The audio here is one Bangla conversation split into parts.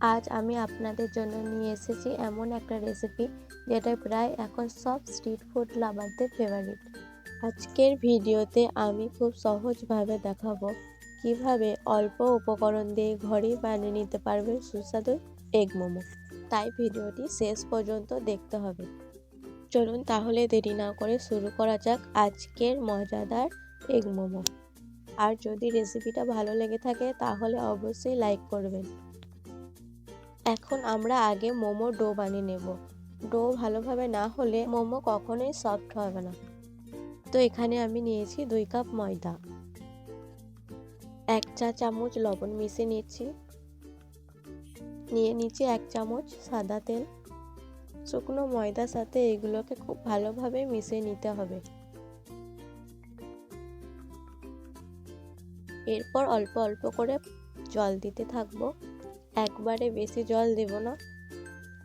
আজ আমি আপনাদের জন্য নিয়ে এসেছি এমন একটা রেসিপি যেটা প্রায় এখন সব স্ট্রিট ফুড লাভারদের ফেভারিট আজকের ভিডিওতে আমি খুব সহজভাবে দেখাবো কীভাবে অল্প উপকরণ দিয়ে ঘরেই বানিয়ে নিতে পারবেন সুস্বাদু এগ মোমো। তাই ভিডিওটি শেষ পর্যন্ত দেখতে হবে। চলুন তাহলে দেরি না করে শুরু করা যাক আজকের মজাদার এগ মোমো। আর যদি রেসিপিটা ভালো লেগে থাকে তাহলে অবশ্যই লাইক করবেন। এখন আমরা আগে মোমো ডো বানিয়ে নেব। ডো ভালোভাবে না হলে মোমো কখনোই সফট হবে না। তো এখানে আমি নিয়েছি দুই কাপ ময়দা। এক চা চামচ লবণ মিশিয়ে নিচ্ছি। নিয়ে নিচ্ছি এক চামচ সাদা তেল। শুকনো ময়দার সাথে এগুলোকে খুব ভালোভাবে মিশিয়ে নিতে হবে। এরপর অল্প অল্প করে জল দিতে থাকব। একবারে বেশি জল দেব না।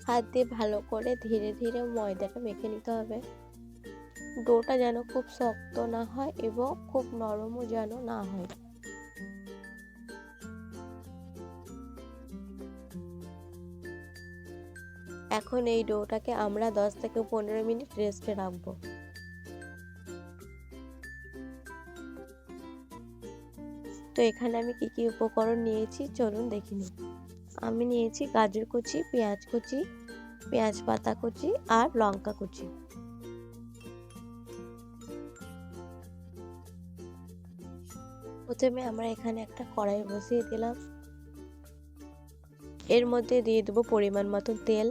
হাত দিয়ে ভালো করে ধীরে ধীরে ময়দাটা মেখে নিতে হবে। ডোটা যেন খুব শক্ত না হয় এবং খুব নরমও যেন না হয়। এখন এই ডোটাকে আমরা দশ থেকে পনেরো মিনিট রেস্টে রাখব। তো এখানে আমি কি কি উপকরণ নিয়েছি, চলুন দেখে নিই। আমি নিয়েছি গাজর কুচি, পেঁয়াজ কুচি, পেঁয়াজ পাতা কুচি আর লঙ্কা কুচি। প্রথমে আমরা এখানে একটা কড়াই বসিয়ে দিলাম। এর মধ্যে দিয়ে দেবো পরিমাণ মতো তেল।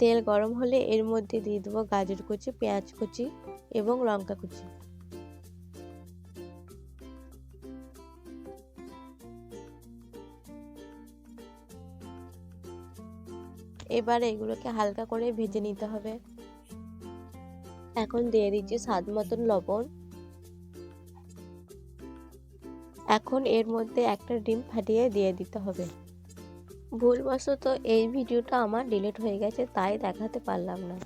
তেল গরম হলে এর মধ্যে দিয়ে দেবো গাজর কুচি, পেঁয়াজ কুচি এবং লঙ্কা কুচি। এবার এগুলোকে হালকা করে ভেজে নিতে হবে। এখন দিয়ে দিচ্ছি স্বাদ মতন লবণ। এখন এর মধ্যে একটা ডিম ফাটিয়ে দিয়ে দিতে হবে। ভুলবশত এই ভিডিওটা আমার ডিলিট হয়ে গেছে, তাই দেখাতে পারলাম না।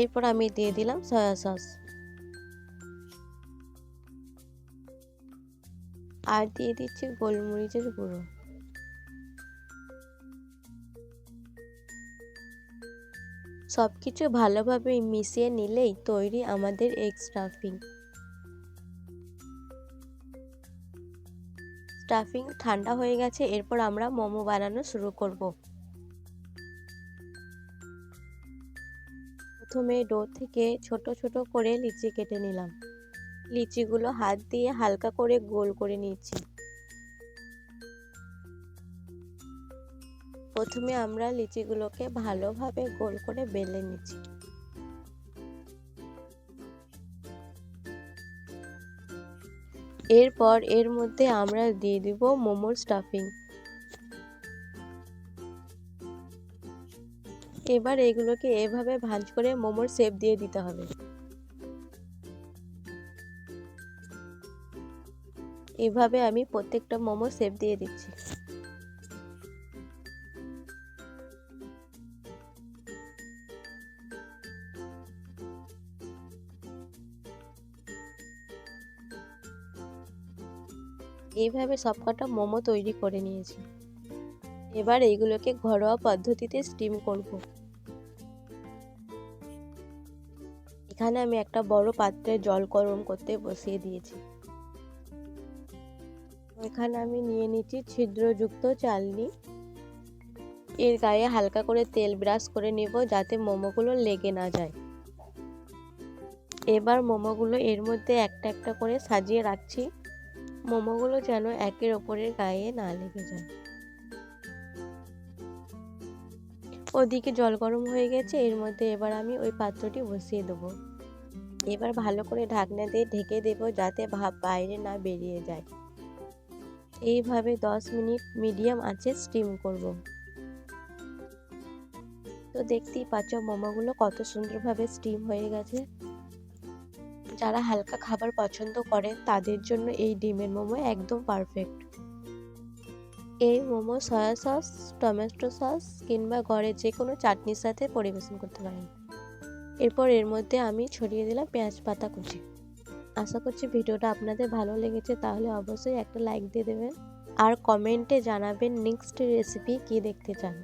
এরপর আমি দিয়ে দিলাম সয়া সস আর দিয়ে দিচ্ছি গোলমরিচের গুঁড়ো। সব কিছু ভালোভাবে মিশিয়ে নিলেই তৈরি আমাদের এগ স্টাফিং স্টাফিং ঠান্ডা হয়ে গেছে, এরপর আমরা মোমো বানানো শুরু করব। প্রথমে ডো থেকে ছোট ছোট করে লিচি কেটে নিলাম। লিচিগুলো হাত দিয়ে হালকা করে গোল করে নিচ্ছি প্রথমে আমরা লিচিগুলোকে ভালোভাবে গোল করে বেলে নিচ্ছি। এরপর এর মধ্যে আমরা দিয়ে দিব মোমোর স্টাফিং এবার এগুলোকে এভাবে ভাঁজ করে মোমোর শেপ দিয়ে দিতে হবে। এভাবে আমি প্রত্যেকটা মোমো শেপ দিয়ে দিচ্ছি। এইভাবে সবকটা মোমো তৈরি করে নিয়েছি। এবার এইগুলোকে ঘরোয়া পদ্ধতিতে স্টিম করব। এখানে আমি একটা বড় পাত্রে জল গরম করতে বসিয়ে দিয়েছি। এখানে আমি নিয়ে নিচ্ছি ছিদ্রযুক্ত চালনি। এর গায়ে হালকা করে তেল ব্রাশ করে নেব যাতে মোমোগুলো লেগে না যায়। এবার মোমোগুলো এর মধ্যে একটা একটা করে সাজিয়ে রাখছি। মোমোগুলো যেন একের ওপরের গায়ে না লেগে যায়। ওদিকে জল গরম হয়ে গেছে, এর মধ্যে এবার আমি ওই পাত্রটি বসিয়ে দেবো। এবার ভালো করে ঢাকনা দিয়ে ঢেকে দেব যাতে ভাপ বাইরে না বেরিয়ে যায়। এইভাবে দশ মিনিট মিডিয়াম আঁচে স্টিম করব। তো দেখতেই পাচ্ছ মোমোগুলো কত সুন্দরভাবে স্টিম হয়ে গেছে। যারা হালকা খাবার পছন্দ করেন, তাদের জন্য এই ডিমের মোমো একদম পারফেক্ট এই momo soya sauce tomato sauce কিংবা ঘরে যে কোনো চাটনির সাথে পরিবেশন করতে পারেন। এরপর এর মধ্যে আমি ছড়িয়ে দিলাম পেঁয়াজ পাতা কুচি। আশা করছি ভিডিওটা আপনাদের ভালো লেগেছে, তাহলে অবশ্যই একটা লাইক দিয়ে দেবেন। আর কমেন্টে জানাবেন নেক্সট রেসিপি কী দেখতে চান।